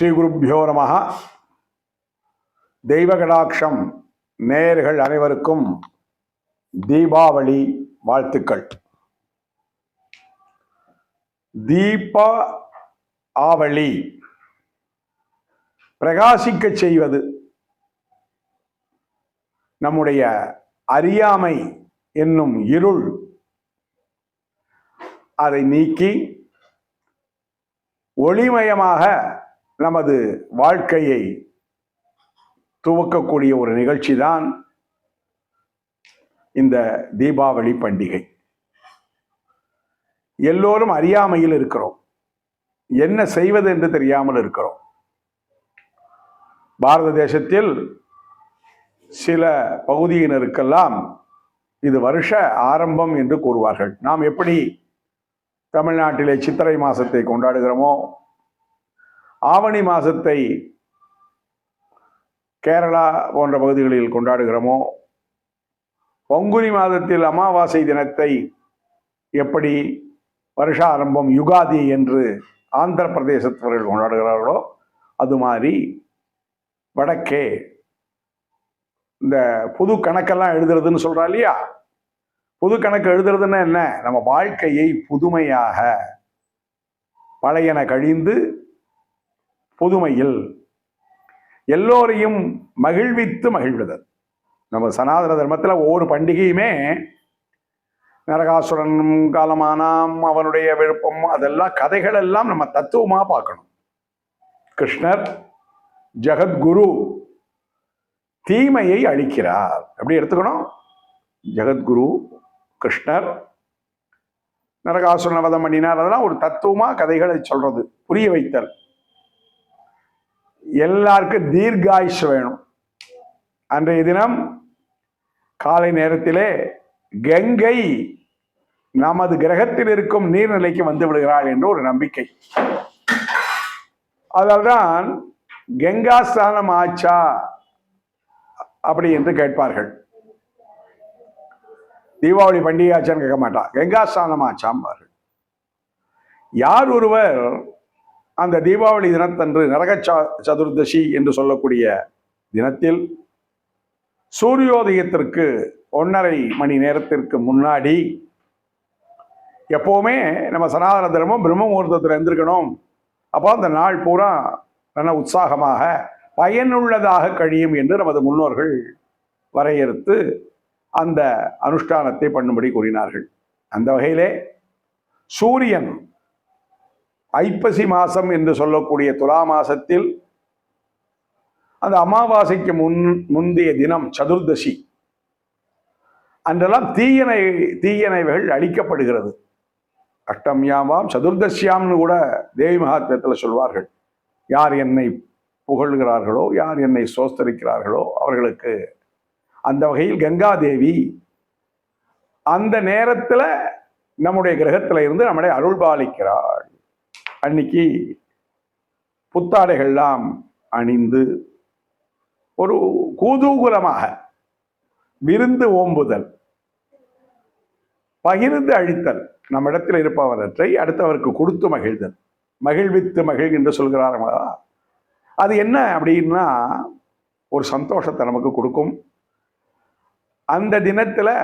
ஸ்ரீகுருப்பியோ நம. தெய்வகடாட்சம் நேயர்கள் அனைவருக்கும் தீபாவளி வாழ்த்துக்கள். தீபா ஆவளி. பிரகாசிக்கச் செய்வது நம்முடைய அறியாமை என்னும் இருள் அதை நீக்கி ஒளிமயமாக நமது வாழ்க்கையை துவக்கக்கூடிய ஒரு நிகழ்ச்சி தான் இந்த தீபாவளி பண்டிகை. எல்லோரும் அறியாமையில் இருக்கிறோம். என்ன செய்வது என்று தெரியாமல் இருக்கிறோம். பாரத தேசத்தில் சில பகுதியினருக்கெல்லாம் இது வருஷ ஆரம்பம் என்று கூறுவார்கள். நாம் எப்படி தமிழ்நாட்டிலே சித்திரை மாசத்தை கொண்டாடுகிறோமோ ஆவணி மாதத்தை கேரளா போன்ற பகுதிகளில் கொண்டாடுகிறோமோ பங்குனி மாதத்தில் அமாவாசை தினத்தை எப்படி வருஷ ஆரம்பம் யுகாதி என்று ஆந்திர பிரதேசத்தவர்கள் கொண்டாடுகிறார்களோ அது மாதிரி வடக்கே இந்த புது கணக்கெல்லாம் எழுதுறதுன்னு சொல்கிறா இல்லையா? புது கணக்கு எழுதுறதுன்னா என்ன? நம்ம வாழ்க்கையை புதுமையாக பழையன கழிந்து புதுமையில் எல்லோரையும் மகிழ்வித்து மகிழ்வுதல். நம்ம சனாதன தர்மத்தில் ஒவ்வொரு பண்டிகையுமே நரகாசுரன் காலமானாம் அவனுடைய விருப்பம் அதெல்லாம் கதைகள் எல்லாம் நம்ம தத்துவமாக பார்க்கணும். கிருஷ்ணர் ஜெகத்குரு தீமையை அழிக்கிறார். எப்படி எடுத்துக்கணும்? ஜெகத்குரு கிருஷ்ணர் நரகாசுரன் வதம் பண்ணினார். அதெல்லாம் ஒரு தத்துவமாக கதைகளை சொல்றது புரிய வைத்தல். எல்லாருக்கும் தீர்காயுஷ் வேணும். அன்றைய தினம் காலை நேரத்திலே கங்கை நமது கிரகத்தில் இருக்கும் நீர்நிலைக்கு வந்து விடுகிறாள் என்று ஒரு நம்பிக்கை. அதால்தான் கங்கா ஸ்நானம் ஆச்சா அப்படி என்று கேட்பார்கள். தீபாவளி பண்டிகை ஆச்சான்னு கேட்க மாட்டான் கங்கா ஸ்நானம் ஆச்சாம்பார்கள். யார் ஒருவர் அந்த தீபாவளி தினத்தன்று நரக ச- சதுர்தசி என்று சொல்லக்கூடிய தினத்தில் சூரியோதயத்திற்கு ஒன்றரை மணி நேரத்திற்கு முன்னாடி எப்போவுமே நம்ம சனாதன தர்மம் பிரம்ம முகூர்த்தத்தில் இருந்திருக்கணும் அப்போ அந்த நாள் பூரா நல்ல உற்சாகமாக பயனுள்ளதாக கழியும் என்று நமது முன்னோர்கள் வரையறுத்து அந்த அனுஷ்டானத்தை பண்ணும்படி கூறினார்கள். அந்த வகையிலே சூரியன் ஐப்பசி மாசம் என்று சொல்லக்கூடிய துலா மாசத்தில் அந்த அமாவாசைக்கு முன் முந்தைய தினம் சதுர்தசி அன்றெல்லாம் தீயணை தீயணைகள் அழிக்கப்படுகிறது. அஷ்டமியாமாம் சதுர்தசியாம்னு கூட தேவி மகாத்மியத்தில் சொல்வார்கள். யார் என்னை புகழ்கிறார்களோ யார் என்னை சோஸ்தரிக்கிறார்களோ அவர்களுக்கு அந்த வகையில் கங்காதேவி அந்த நேரத்தில் நம்முடைய கிரகத்தில் இருந்து நம்மளை அருள் பாலிக்கிறாள் அன்னைக்கு புத்தாடைகள்லாம் அணிந்து ஒரு கூதூகுலமாக விருந்து ஓம்புதல் பகிர்ந்து அழித்தல் நம்மிடத்தில் இருப்பவற்றை அடுத்தவருக்கு கொடுத்து மகிழ்தல் மகிழ்வித்து மகிழ் என்று சொல்கிறார்களா அது என்ன அப்படின்னா ஒரு சந்தோஷத்தை நமக்கு கொடுக்கும். அந்த தினத்தில்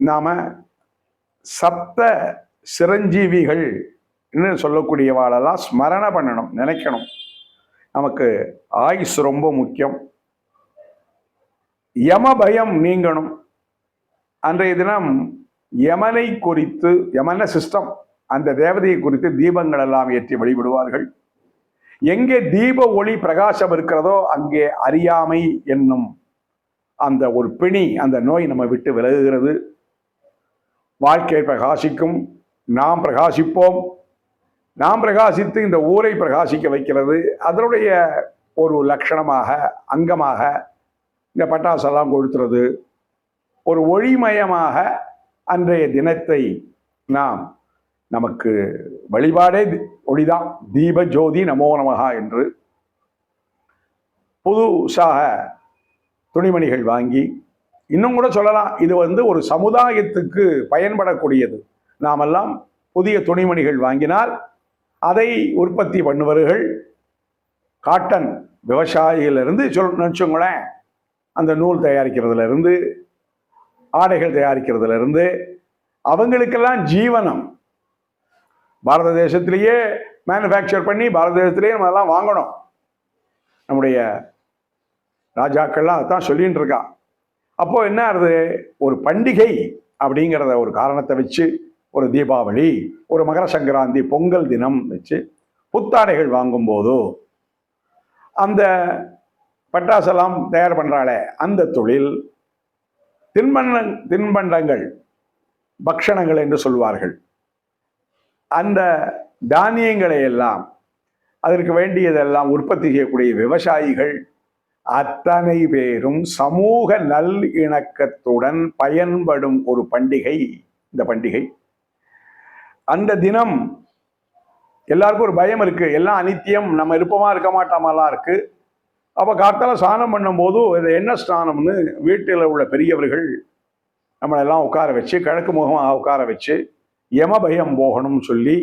நாம் சப்த சிரஞ்சீவிகள் இன்னும் சொல்லக்கூடியவாளெல்லாம் ஸ்மரண பண்ணணும் நினைக்கணும். நமக்கு ஆயுஸ் ரொம்ப முக்கியம். யம பயம் நீங்கணும். அன்றைய தினம் யமனை குறித்து யமன சிஸ்டம் அந்த தேவதையை குறித்து தீபங்கள் எல்லாம் ஏற்றி வழிபடுவார்கள். எங்கே தீப ஒளி பிரகாசம் இருக்கிறதோ அங்கே அறியாமை என்னும் அந்த ஒரு பிணி அந்த நோய் நம்ம விட்டு விலகுகிறது. வாழ்க்கை பிரகாசிக்கும் நாம் பிரகாசிப்போம். நாம் பிரகாசித்து இந்த ஊரை பிரகாசிக்க வைக்கிறது அதனுடைய ஒரு லட்சணமாக அங்கமாக இந்த பட்டாசெல்லாம் கொளுத்துறது. ஒரு ஒளிமயமாக அன்றைய தினத்தை நாம் நமக்கு வழிபாடே ஒளிதான். தீப ஜோதி நமோ நமகா என்று புதுசாக துணிமணிகள் வாங்கி இன்னும் கூட சொல்லலாம் இது வந்து ஒரு சமுதாயத்துக்கு பயன்படக்கூடியது. நாமெல்லாம் புதிய துணிமணிகள் வாங்கினால் அதை உற்பத்தி பண்ணுவர்கள் காட்டன் விவசாயியிலிருந்து சொல் நினச்சோங்களேன் அந்த நூல் தயாரிக்கிறதுலேருந்து ஆடைகள் தயாரிக்கிறதுலேருந்து அவங்களுக்கெல்லாம் ஜீவனம். பாரத தேசத்திலேயே மேனுஃபேக்சர் பண்ணி பாரத தேசத்திலேயே நம்ம எல்லாம் வாங்கணும். நம்முடைய ராஜாக்கள்லாம் அதான் சொல்லின்னு இருக்கா. அப்போது என்ன ஆகுது? ஒரு பண்டிகை அப்படிங்கிறத ஒரு காரணத்தை வச்சு ஒரு தீபாவளி ஒரு மகர சங்கராந்தி பொங்கல் தினம் வச்சு புத்தாடைகள் வாங்கும்போதோ அந்த பட்டாசெல்லாம் தயார் பண்ணுறாளே அந்த தொழில் தின்பண்ண தின்பண்டங்கள் பக்ஷணங்கள் என்று சொல்வார்கள். அந்த தானியங்களை எல்லாம் அதற்கு வேண்டியதெல்லாம் உற்பத்தி செய்யக்கூடிய விவசாயிகள் அத்தனை பேரும் சமூக நல் இணக்கத்துடன் பயன்படும் ஒரு பண்டிகை இந்த பண்டிகை. அந்த தினம் எல்லாருக்கும் ஒரு பயம் இருக்கு. எல்லாம் அனித்தியம் நம்ம இருப்போமா இருக்க மாட்டோமாலாம் இருக்கு. அப்போ காத்தால ஸ்நானம் பண்ணும்போது இது என்ன ஸ்நானம்னு வீட்டில் உள்ள பெரியவர்கள் நம்மளெல்லாம் உட்கார வச்சு கிழக்கு முகமாக உட்கார வச்சு யம பயம் போகணும்னு சொல்லி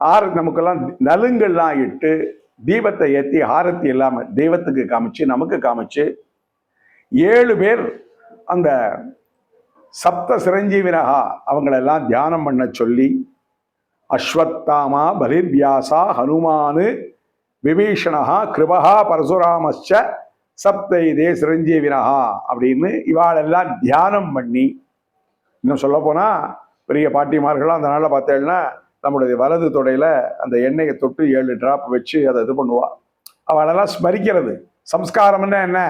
ஆறு நமக்கெல்லாம் நலுங்கெல்லாம் இட்டு தீபத்தை ஏற்றி ஆரத்தி இல்லாமல் தெய்வத்துக்கு காமிச்சு நமக்கு காமிச்சு ஏழு பேர் அந்த சப்த சிரஞ்சீவினகா அவங்களெல்லாம் தியானம் பண்ண சொல்லி அஸ்வத்தாமா பலிர்வியாசா ஹனுமானு விபீஷணா கிருபகா பரசுராமச்ச சப்தைதே சிரஞ்சீவினகா அப்படின்னு இவாளெல்லாம் தியானம் பண்ணி இன்னும் சொல்ல போனால் பெரிய பாட்டிமார்களும் அந்த நாளில் பார்த்தேன்னா நம்மளுடைய வலது தொடையில் அந்த எண்ணெயை தொட்டு ஏழு டிராப் வச்சு அதை இது பண்ணுவா. அவளெல்லாம் ஸ்மரிக்கிறது. சம்ஸ்காரம்னா என்ன?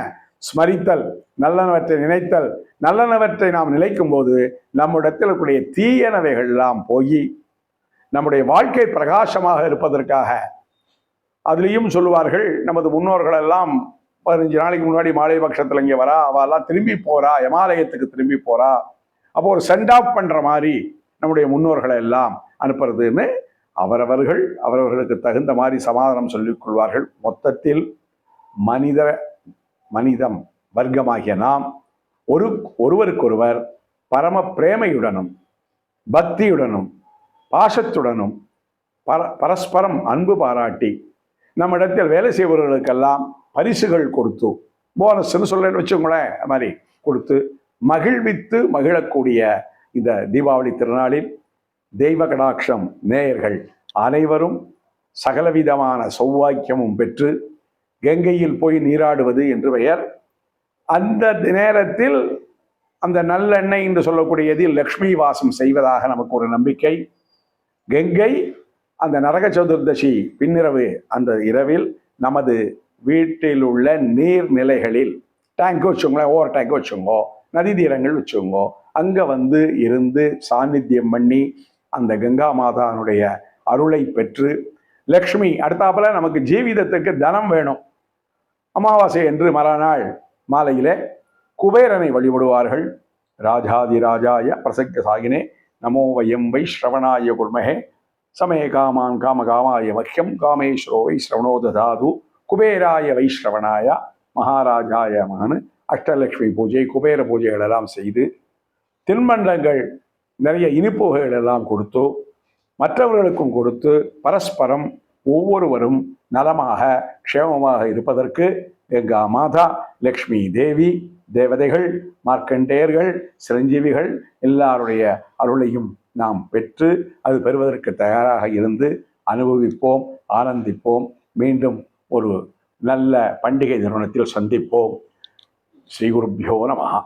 ஸ்மரித்தல். நல்லனவற்றை நினைத்தல். நல்லனவற்றை நாம் நினைக்கும் போது நம்மிடத்தில் இருக்கக்கூடிய தீயனவைகள் எல்லாம் போய் நம்முடைய வாழ்க்கை பிரகாசமாக இருப்பதற்காக அதுலேயும் சொல்லுவார்கள் நமது முன்னோர்கள் எல்லாம் பதினஞ்சு நாளைக்கு முன்னாடி மாலை பட்சத்தில் இங்கே வரா அவெல்லாம் திரும்பி போறா இமாலயத்துக்கு திரும்பி போறா. அப்போ ஒரு சென்ட் ஆஃப் பண்ற மாதிரி நம்முடைய முன்னோர்களை எல்லாம் அனுப்புறதுன்னு அவரவர்கள் அவரவர்களுக்கு தகுந்த மாதிரி சமாதானம் சொல்லிக் கொள்வார்கள். மொத்தத்தில் மனித மனிதம் வர்க்கமாகிய நாம் ஒரு ஒருவருக்கொருவர் பரம பிரேமையுடனும் பக்தியுடனும் பாசத்துடனும் பர பரஸ்பரம் அன்பு பாராட்டி நம்மிடத்தில் வேலை செய்பவர்களுக்கெல்லாம் பரிசுகள் கொடுத்து போனஸ்ன்னு சொல்ல வச்சுக்கோங்களேன் அது மாதிரி கொடுத்து மகிழ்வித்து மகிழக்கூடிய இந்த தீபாவளி திருநாளில் தெய்வ கடாட்சம் நேயர்கள் அனைவரும் சகலவிதமான சௌவாக்கியமும் பெற்று கங்கையில் போய் நீராடுவது என்று பெயர். அந்த நேரத்தில் அந்த நல்லெண்ணெய் என்று சொல்லக்கூடியதில் லக்ஷ்மி வாசம் செய்வதாக நமக்கு ஒரு நம்பிக்கை. கங்கை அந்த நரக சதுர்தசி பின்னிரவு அந்த இரவில் நமது வீட்டில் உள்ள நீர்நிலைகளில் டேங்க் வச்சுங்களேன் ஓவர் டேங்க் வச்சுங்கோ நதி தீரங்கள் வச்சுங்கோ அங்கே வந்து இருந்து சாநித்தியம் பண்ணி அந்த கங்கா மாதானுடைய அருளை பெற்று லக்ஷ்மி அடுத்தாப்புல நமக்கு ஜீவிதத்துக்கு தனம் வேணும். அமாவாசை என்று மறுநாள் மாலையில் குபேரனை வழிபடுவார்கள். ராஜாதி ராஜாய பிரசக்த சாகினே நமோ வயம் வை ஸ்ரவணாய குர்மஹே சமய காமான் காம காமாய மஹ்யம் காமேஸ்வரோ வை ஸ்ரவணோ ததாது குபேராய வைஷ்ரவணாய மகாராஜாய மகனு அஷ்டலக்ஷ்மி பூஜை குபேர பூஜைகள் எல்லாம் செய்து தின்பண்டங்கள் நிறைய இனிப்புகள் எல்லாம் கொடுத்து மற்றவர்களுக்கும் கொடுத்து பரஸ்பரம் ஒவ்வொருவரும் நலமாக க்ஷேமமாக இருப்பதற்கு எங்கா மாதா லக்ஷ்மி தேவி தேவதைகள் மார்க்கண்டேயர்கள் சிரஞ்சீவிகள் எல்லாருடைய அருளையும் நாம் பெற்று அது பெறுவதற்கு தயாராக இருந்து அனுபவிப்போம் ஆனந்திப்போம் மீண்டும் ஒரு நல்ல பண்டிகை நிறுவனத்தில் சந்திப்போம். ஸ்ரீ குருப்பியோ நமகா